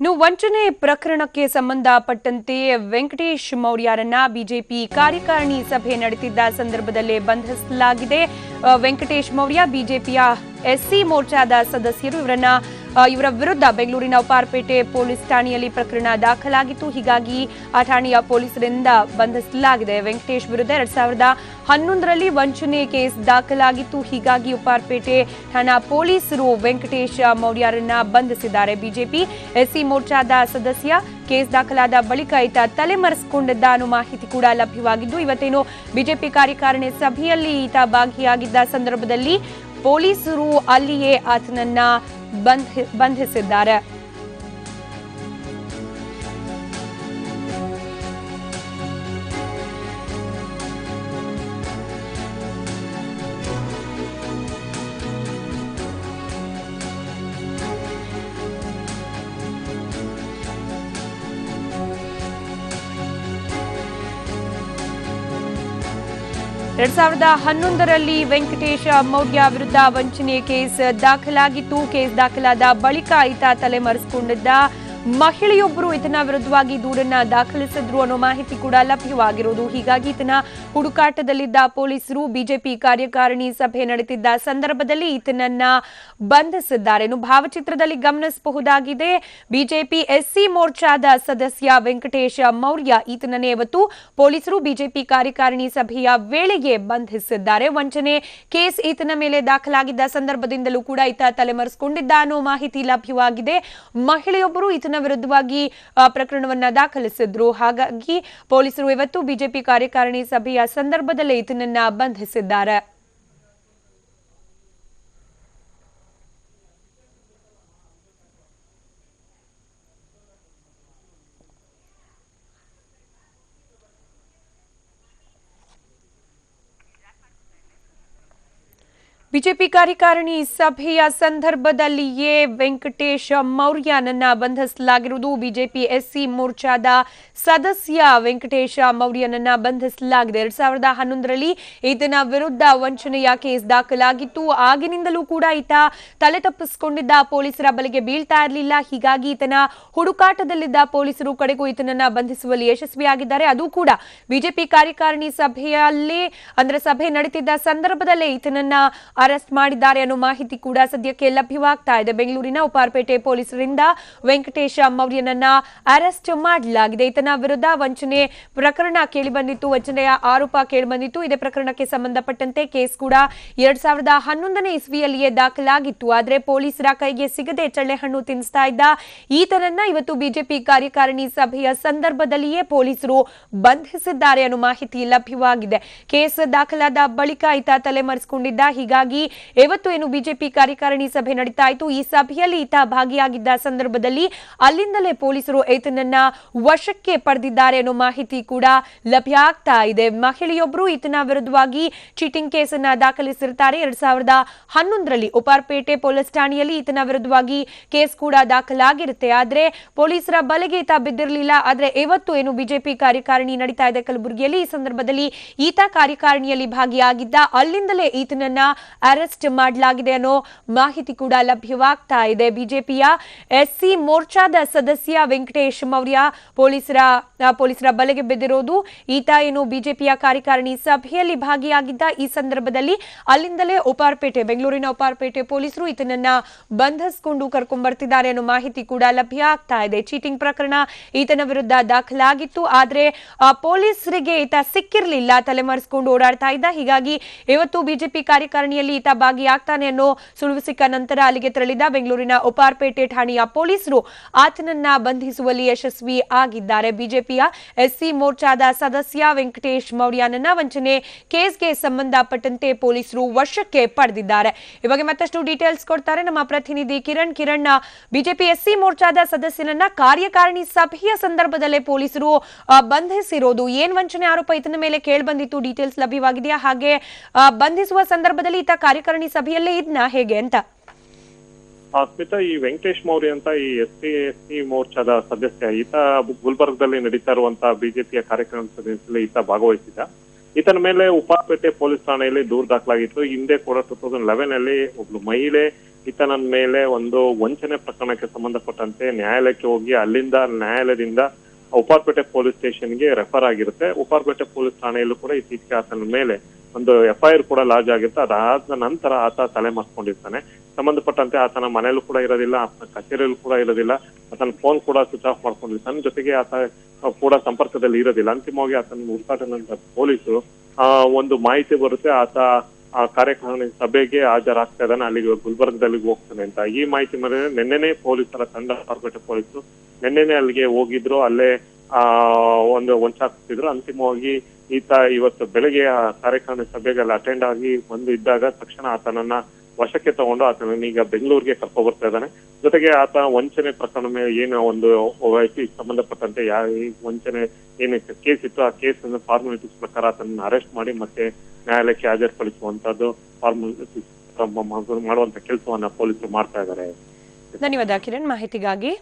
ಇನ್ನು ವಂಚನೆ ಪ್ರಕರಣಕ್ಕೆ ಸಂಬಂಧಪಟ್ಟಂತೆ ವೆಂಕಟೇಶ್ ಮೌರ್ಯರನ್ನ ಬಿಜೆಪಿ ಕಾರ್ಯಕಾರಿಣಿ ಸಭೆ ನಡೆಸಿದ್ದ ಸಂದರ್ಭದಲ್ಲೇ ಬಂಧಿಸಲಾಗಿದೆ. ವೆಂಕಟೇಶ್ ಮೌರ್ಯ ಬಿಜೆಪಿಯ ಎಸ್ಸಿ ಮೋರ್ಚಾದ ಸದಸ್ಯರು ಇವರನ್ನ ಇವರ ವಿರುದ್ಧ ಬೆಂಗಳೂರಿನ ಉಪಾರ್ಪೇಟೆ ಪೊಲೀಸ್ ಠಾಣೆಯಲ್ಲಿ ಪ್ರಕರಣ ದಾಖಲಾಗಿತ್ತು. ಹೀಗಾಗಿ ಆ ಠಾಣೆಯ ಪೊಲೀಸರಿಂದ ಬಂಧಿಸಲಾಗಿದೆ. ವೆಂಕಟೇಶ್ ವಿರುದ್ಧ ಎರಡ್ ಸಾವಿರದ ಹನ್ನೊಂದರಲ್ಲಿ ವಂಚನೆ ಕೇಸ್ ದಾಖಲಾಗಿತ್ತು. ಹೀಗಾಗಿ ಉಪಾರ್ಪೇಟೆ ಠಾಣಾ ಪೊಲೀಸರು ವೆಂಕಟೇಶ್ ಮೌರ್ಯರನ್ನ ಬಂಧಿಸಿದ್ದಾರೆ. ಬಿಜೆಪಿ ಎಸ್ಸಿ ಮೋರ್ಚಾದ ಸದಸ್ಯ ಕೇಸ್ ದಾಖಲಾದ ಬಳಿಕ ಈತ ತಲೆಮರೆಸಿಕೊಂಡಿದ್ದ ಅನ್ನೋ ಮಾಹಿತಿ ಕೂಡ ಲಭ್ಯವಾಗಿದ್ದು, ಇವತ್ತೇನು ಬಿಜೆಪಿ ಕಾರ್ಯಕಾರಿಣಿ ಸಭೆಯಲ್ಲಿ ಈತ ಭಾಗಿಯಾಗಿದ್ದ ಸಂದರ್ಭದಲ್ಲಿ ಪೊಲೀಸರು ಅಲ್ಲಿಯೇ ಆತನನ್ನ ಬಂಧಿ ಬಂಧಿಸಿದ್ದಾರೆ ಎರಡ್ ಸಾವಿರದ ಹನ್ನೊಂದರಲ್ಲಿ ವೆಂಕಟೇಶ ಮೌರ್ಯ ವಿರುದ್ಧ ವಂಚನೆ ಕೇಸ್ ದಾಖಲಾಗಿತ್ತು. ಕೇಸ್ ದಾಖಲಾದ ಬಳಿಕ ಈತ ತಲೆಮರೆಸಿಕೊಂಡಿದ್ದ ಮಹಿಳೆಯೊಬ್ಬರು ಈತನ ವಿರುದ್ಧವಾಗಿ ದೂರನ್ನ ದಾಖಲಿಸಿದ್ರು ಅನ್ನೋ ಮಾಹಿತಿ ಕೂಡ ಲಭ್ಯವಾಗಿರುವುದು. ಹೀಗಾಗಿ ಈತನ ಹುಡುಕಾಟದಲ್ಲಿದ್ದ ಪೊಲೀಸರು ಬಿಜೆಪಿ ಕಾರ್ಯಕಾರಿಣಿ ಸಭೆ ನಡೆದಿದ್ದ ಸಂದರ್ಭದಲ್ಲಿ ಈತನನ್ನ ಬಂಧಿಸಿದ್ದಾರೆ. ಭಾವಚಿತ್ರದಲ್ಲಿ ಗಮನಿಸಬಹುದಾಗಿದೆ, ಬಿಜೆಪಿ ಎಸ್ಸಿ ಮೋರ್ಚಾದ ಸದಸ್ಯ ವೆಂಕಟೇಶ ಮೌರ್ಯ ಈತನನ್ನೇ ಇವತ್ತು ಪೊಲೀಸರು ಬಿಜೆಪಿ ಕಾರ್ಯಕಾರಿಣಿ ಸಭೆಯ ವೇಳೆಗೆ ಬಂಧಿಸಿದ್ದಾರೆ. ವಂಚನೆ ಕೇಸ್ ಈತನ ಮೇಲೆ ದಾಖಲಾಗಿದ್ದ ಸಂದರ್ಭದಿಂದಲೂ ಕೂಡ ಈತ ತಲೆಮರೆಸಿಕೊಂಡಿದ್ದ ಅನ್ನೋ ಮಾಹಿತಿ ಲಭ್ಯವಾಗಿದೆ. ಮಹಿಳೆಯೊಬ್ಬರು ಈತನ ವಿರುದ್ಧವಾಗಿ ಆ, ಪ್ರಕರಣವನ್ನ ದಾಖಲಿಸಿದ್ರು. ಹಾಗಾಗಿ ಪೊಲೀಸರು ಇವತ್ತು ಬಿಜೆಪಿ ಕಾರ್ಯಕಾರಿಣಿ ಸಭೆಯ ಸಂದರ್ಭದಲ್ಲೇ ಈತನನ್ನ ಬಂಧಿಸಿದ್ದಾರೆ. ಬಿಜೆಪಿ ಕಾರ್ಯಕಾರಿಣಿ ಸಭೆಯ ಸಂದರ್ಭದಲ್ಲಿಯೇ ವೆಂಕಟೇಶ್ ಮೌರ್ಯನನ್ನ ಬಂಧಿಸಲಾಗಿರುವುದು. ಬಿಜೆಪಿ ಎಸ್ಸಿ ಮೋರ್ಚಾದ ಸದಸ್ಯ ವೆಂಕಟೇಶ ಮೌರ್ಯನನ್ನ ಬಂಧಿಸಲಾಗಿದೆ. ಎರಡ್ ಸಾವಿರದ ಹನ್ನೊಂದರಲ್ಲಿ ಈತನ ವಿರುದ್ಧ ವಂಚನೆಯ ಕೇಸ್ ದಾಖಲಾಗಿತ್ತು. ಆಗಿನಿಂದಲೂ ಕೂಡ ಈತ ತಲೆ ತಪ್ಪಿಸಿಕೊಂಡಿದ್ದ ಪೊಲೀಸರ ಬಲೆಗೆ ಬೀಳ್ತಾ ಇರಲಿಲ್ಲ. ಹೀಗಾಗಿ ಈತನ ಹುಡುಕಾಟದಲ್ಲಿದ್ದ ಪೊಲೀಸರು ಕಡೆಗೂ ಈತನನ್ನ ಬಂಧಿಸುವಲ್ಲಿ ಯಶಸ್ವಿಯಾಗಿದ್ದಾರೆ. ಅದು ಕೂಡ ಬಿಜೆಪಿ ಕಾರ್ಯಕಾರಿಣಿ ಸಭೆಯಲ್ಲಿ, ಅಂದ್ರೆ ಸಭೆ ನಡೀತಿದ್ದ ಸಂದರ್ಭದಲ್ಲೇ ಈತನನ್ನ ಅರೆಸ್ಟ್ ಮಾಡಿದ್ದಾರೆ ಅನ್ನೋ ಮಾಹಿತಿ ಕೂಡ ಸದ್ಯಕ್ಕೆ ಲಭ್ಯವಾಗ್ತಾ ಇದೆ. ಬೆಂಗಳೂರಿನ ಉಪಾರ್ಪೇಟೆ ಪೊಲೀಸರಿಂದ ವೆಂಕಟೇಶ ಮೌರ್ಯನನ್ನ ಅರೆಸ್ಟ್ ಮಾಡಲಾಗಿದೆ. ಈತನ ವಿರುದ್ಧ ವಂಚನೆ ಪ್ರಕರಣ ಕೇಳಿಬಂದಿತ್ತು. ವಂಚನೆಯ ಆರೋಪ ಕೇಳಿಬಂದಿತ್ತು. ಇದೇ ಪ್ರಕರಣಕ್ಕೆ ಸಂಬಂಧಪಟ್ಟಂತೆ ಕೇಸ್ ಕೂಡ ಎರಡ್ ಸಾವಿರದ ಹನ್ನೊಂದನೇ ಇಸ್ವಿಯಲ್ಲಿಯೇ ದಾಖಲಾಗಿತ್ತು. ಆದರೆ ಪೊಲೀಸರ ಕೈಗೆ ಸಿಗದೆ ಚಳ್ಳೆಹಣ್ಣು ತಿನ್ನಿಸ್ತಾ ಇದ್ದ ಈತನನ್ನ ಇವತ್ತು ಬಿಜೆಪಿ ಕಾರ್ಯಕಾರಿಣಿ ಸಭೆಯ ಸಂದರ್ಭದಲ್ಲಿಯೇ ಪೊಲೀಸರು ಬಂಧಿಸಿದ್ದಾರೆ ಅನ್ನೋ ಮಾಹಿತಿ ಲಭ್ಯವಾಗಿದೆ. ಕೇಸ್ ದಾಖಲಾದ ಬಳಿಕ ಈತ ತಲೆಮರೆಸಿಕೊಂಡಿದ್ದ. ಹೀಗಾಗಿ ಇವತ್ತು ಏನು ಬಿಜೆಪಿ ಕಾರ್ಯಕಾರಿಣಿ ಸಭೆ ನಡೀತಾ ಇತ್ತು, ಈ ಸಭೆಯಲ್ಲಿ ಈತ ಭಾಗಿಯಾಗಿದ್ದ ಸಂದರ್ಭದಲ್ಲಿ ಅಲ್ಲಿಂದಲೇ ಪೊಲೀಸರು ಈತನನ್ನ ವಶಕ್ಕೆ ಪಡೆದಿದ್ದಾರೆ ಅನ್ನೋ ಮಾಹಿತಿ ಕೂಡ ಲಭ್ಯ ಆಗ್ತಾ ಇದೆ. ಮಹಿಳೆಯೊಬ್ಬರು ಈತನ ವಿರುದ್ಧವಾಗಿ ಚೀಟಿಂಗ್ ಕೇಸನ್ನ ದಾಖಲಿಸಿರ್ತಾರೆ. ಎರಡ್ ಸಾವಿರದ ಹನ್ನೊಂದರಲ್ಲಿ ಉಪಾರ್ಪೇಟೆ ಪೊಲೀಸ್ ಠಾಣೆಯಲ್ಲಿ ಈತನ ವಿರುದ್ಧವಾಗಿ ಕೇಸ್ ಕೂಡ ದಾಖಲಾಗಿರುತ್ತೆ. ಆದ್ರೆ ಪೊಲೀಸರ ಬಲೆಗೆ ಈತ ಬಿದ್ದಿರಲಿಲ್ಲ. ಆದ್ರೆ ಇವತ್ತು ಏನು ಬಿಜೆಪಿ ಕಾರ್ಯಕಾರಿಣಿ ನಡೀತಾ ಇದೆ ಕಲಬುರಗಿಯಲ್ಲಿ, ಈ ಸಂದರ್ಭದಲ್ಲಿ ಈತ ಕಾರ್ಯಕಾರಿಣಿಯಲ್ಲಿ ಭಾಗಿಯಾಗಿದ್ದ, ಅಲ್ಲಿಂದಲೇ ಈತನನ್ನ ಅರೆಸ್ಟ್ ಮಾಡಲಾಗಿದೆ ಅನ್ನೋ ಮಾಹಿತಿ ಕೂಡ ಲಭ್ಯವಾಗ್ತಾ ಇದೆ. ಬಿಜೆಪಿಯ ಎಸ್ಸಿ ಮೋರ್ಚಾದ ಸದಸ್ಯ ವೆಂಕಟೇಶ್ ಮೌರ್ಯ ಪೊಲೀಸರ ಆ, ಪೊಲೀಸರ ಬಲೆಗೆ ಬಿದ್ದಿರೋದು. ಈತ ಏನು ಬಿಜೆಪಿಯ ಕಾರ್ಯಕಾರಿಣಿ ಸಭೆಯಲ್ಲಿ ಭಾಗಿಯಾಗಿದ್ದ ಈ ಸಂದರ್ಭದಲ್ಲಿ ಅಲ್ಲಿಂದಲೇ ಉಪಾರ್ಪೇಟೆ ಬೆಂಗಳೂರಿನ ಉಪಾರ್ಪೇಟೆ ಪೊಲೀಸರು ಈತನನ್ನ ಬಂಧಿಸಿಕೊಂಡು ಕರ್ಕೊಂಡ್ ಬರ್ತಿದ್ದಾರೆ ಅನ್ನೋ ಮಾಹಿತಿ ಕೂಡ ಲಭ್ಯ ಆಗ್ತಾ ಇದೆ. ಚೀಟಿಂಗ್ ಪ್ರಕರಣ ಈತನ ವಿರುದ್ಧ ದಾಖಲಾಗಿತ್ತು. ಆದ್ರೆ ಆ, ಪೊಲೀಸರಿಗೆ ಈತ ಸಿಕ್ಕಿರ್ಲಿಲ್ಲ. ತಲೆಮರೆಸಿಕೊಂಡು ಓಡಾಡ್ತಾ ಇದ್ದ. ಹೀಗಾಗಿ ಇವತ್ತು ಬಿಜೆಪಿ ಕಾರ್ಯಕಾರಿಣಿಯಲ್ಲಿ ಈತ ಭಾಗಿಯಾಗ್ತಾನೆ ಅನ್ನೋ ಸುಳಿವು ಸಿಕ್ಕ ನಂತರ ಅಲ್ಲಿಗೆ ತೆರಳಿದ ಬೆಂಗಳೂರಿನ ಉಪಾರ್ಪೇಟೆ ಠಾಣೆಯ ಪೊಲೀಸರು ಆತನನ್ನ ಬಂಧಿಸುವಲ್ಲಿ ಯಶಸ್ವಿ ಆಗಿದ್ದಾರೆ. ಬಿಜೆಪಿಯ ಎಸ್ಸಿ ಮೋರ್ಚಾದ ಸದಸ್ಯ ವೆಂಕಟೇಶ್ ಮೌರ್ಯನನ್ನ ವಂಚನೆ ಕೇಸ್ಗೆ ಸಂಬಂಧಪಟ್ಟಂತೆ ಪೊಲೀಸರು ವಶಕ್ಕೆ ಪಡೆದಿದ್ದಾರೆ. ಈ ಬಗ್ಗೆ ಮತ್ತಷ್ಟು ಡೀಟೇಲ್ಸ್ ಕೊಡ್ತಾರೆ ನಮ್ಮ ಪ್ರತಿನಿಧಿ ಕಿರಣ್. ಕಿರಣ್ ಬಿಜೆಪಿ ಎಸ್ಸಿ ಮೋರ್ಚಾದ ಸದಸ್ಯನನ್ನ ಕಾರ್ಯಕಾರಿಣಿ ಸಭೆಯ ಸಂದರ್ಭದಲ್ಲೇ ಪೊಲೀಸರು ಬಂಧಿಸಿರೋದು. ಏನ್ ವಂಚನೆ ಆರೋಪ ಈತನ ಮೇಲೆ ಕೇಳಿ ಬಂದಿತ್ತು ಡೀಟೇಲ್ಸ್ ಲಭ್ಯವಾಗಿದೆಯಾ? ಹಾಗೆ ಬಂಧಿಸುವ ಸಂದರ್ಭದಲ್ಲಿ ಈತ ಕಾರ್ಯಕಾರಿಣಿ ಸಭೆಯಲ್ಲೇ ಇದ್ನ ಹೇಗೆ ಅಂತ? ಸ್ಮಿತಾ ಈ ವೆಂಕಟೇಶ್ ಮೌರ್ಯ ಅಂತ ಈ ಎಸ್ ಸಿ ಎಸ್ ಸಿ ಮೋರ್ಚಾದ ಸದಸ್ಯ, ಈತ ಗುಲ್ಬರ್ಗದಲ್ಲಿ ನಡೀತಾ ಇರುವಂತಹ ಬಿಜೆಪಿಯ ಕಾರ್ಯಕ್ರಮ ಸದಸ್ಯದಲ್ಲಿ ಈತ ಭಾಗವಹಿಸಿದ್ದ. ಈತನ ಮೇಲೆ ಉಪಾಪೇಟೆ ಪೊಲೀಸ್ ಠಾಣೆಯಲ್ಲಿ ದೂರು ದಾಖಲಾಗಿತ್ತು. ಹಿಂದೆ ಕೂಡ ಟೂ ತೌಸಂಡ್ ಲೆವೆನ್ ಅಲ್ಲಿ ಒಬ್ಳು ಮಹಿಳೆ, ಈತನ ಮೇಲೆ ಒಂದು ವಂಚನೆ ಪ್ರಕರಣಕ್ಕೆ ಸಂಬಂಧಪಟ್ಟಂತೆ ನ್ಯಾಯಾಲಯಕ್ಕೆ ಹೋಗಿ ಅಲ್ಲಿಂದ ನ್ಯಾಯಾಲಯದಿಂದ ಉಪಾರ್ಪೇಟೆ ಪೊಲೀಸ್ ಸ್ಟೇಷನ್ಗೆ ರೆಫರ್ ಆಗಿರುತ್ತೆ. ಉಪಾರ್ಪೇಟೆ ಪೊಲೀಸ್ ಠಾಣೆಯಲ್ಲೂ ಕೂಡ ಇತ್ತೀಚೆಗೆ ಆತನ ಮೇಲೆ ಒಂದು ಎಫ್ ಐ ಆರ್ ಕೂಡ ಲಾಜ್ ಆಗಿರುತ್ತೆ. ಅದಾದ ನಂತರ ಆತ ತಲೆ ಮರ್ಕೊಂಡಿರ್ತಾನೆ ಸಂಬಂಧಪಟ್ಟಂತೆ ಆತನ ಮನೆಯಲ್ಲೂ ಕೂಡ ಇರೋದಿಲ್ಲ, ಆತನ ಕಚೇರಿಯಲ್ಲೂ ಕೂಡ ಇರೋದಿಲ್ಲ. ಆತನ ಫೋನ್ ಕೂಡ ಸ್ವಿಚ್ ಆಫ್ ಮಾಡ್ಕೊಂಡಿರ್ತಾನೆ. ಜೊತೆಗೆ ಆತ ಕೂಡ ಸಂಪರ್ಕದಲ್ಲಿ ಇರೋದಿಲ್ಲ. ಅಂತಿಮವಾಗಿ ಆತನ ಹುಡುಕಾಟ ಪೊಲೀಸರು, ಆ, ಒಂದು ಮಾಹಿತಿ ಬರುತ್ತೆ. ಆತ ಆ ಕಾರ್ಯಕ್ರಮ ಸಭೆಗೆ ಹಾಜರಾಗ್ತಾ ಇದ್ದಾನೆ. ಅಲ್ಲಿಗೆ ಗುಲ್ಬರ್ಗದಲ್ಲಿ ಹೋಗ್ತಾನೆ ಅಂತ. ಈ ಮಾಹಿತಿ ಮೇಲೆ ನಿನ್ನೆನೆ ಪೊಲೀಸರ ತಂಡ ಕಾರ್ಪೊರೇಟ್ ಪೊಲೀಸರು ನಿನ್ನೆನೆ ಅಲ್ಲಿಗೆ ಹೋಗಿದ್ರು. ಅಲ್ಲೇ, ಆ, ಒಂದು ವಂಚಾಕ್ತಿದ್ರು ಅಂತಿಮವಾಗಿ ಈತ ಇವತ್ತು ಬೆಳಗ್ಗೆ ಆ ಕಾರ್ಯಕ್ರಮ ಸಭೆಗೆ ಅಲ್ಲಿ ಅಟೆಂಡ್ ಆಗಿ ಬಂದು ಇದ್ದಾಗ ತಕ್ಷಣ ಆತನನ್ನ ವಶಕ್ಕೆ ತಗೊಂಡು ಆತನನ್ನ ಈಗ ಬೆಂಗಳೂರಿಗೆ ಕರ್ಕೊ ಬರ್ತಾ ಇದ್ದಾನೆ. ಜೊತೆಗೆ ಆತ ವಂಚನೆ ಪ್ರಕರಣ ಏನು ಒಂದು ವಯಸ್ಸಿಗೆ ಸಂಬಂಧಪಟ್ಟಂತೆ ಯಾವ ವಂಚನೆ ಏನು ಕೇಸ್ ಇತ್ತು, ಆ ಕೇಸ್ ಫಾರ್ಮಾಲಿಟೀಸ್ ಪ್ರಕಾರ ಆತನನ್ನ ಅರೆಸ್ಟ್ ಮಾಡಿ ಮತ್ತೆ ನ್ಯಾಯಾಲಯಕ್ಕೆ ಹಾಜರುಪಡಿಸುವಂತದ್ದು ಫಾರ್ಮಾಲಿಟೀಸ್ ಮಾಡುವಂತ ಕೆಲಸವನ್ನ ಪೊಲೀಸರು ಮಾಡ್ತಾ ಇದ್ದಾರೆ. ಧನ್ಯವಾದ ಕಿರಣ್. ಮಾಹಿತಿಗಾಗಿ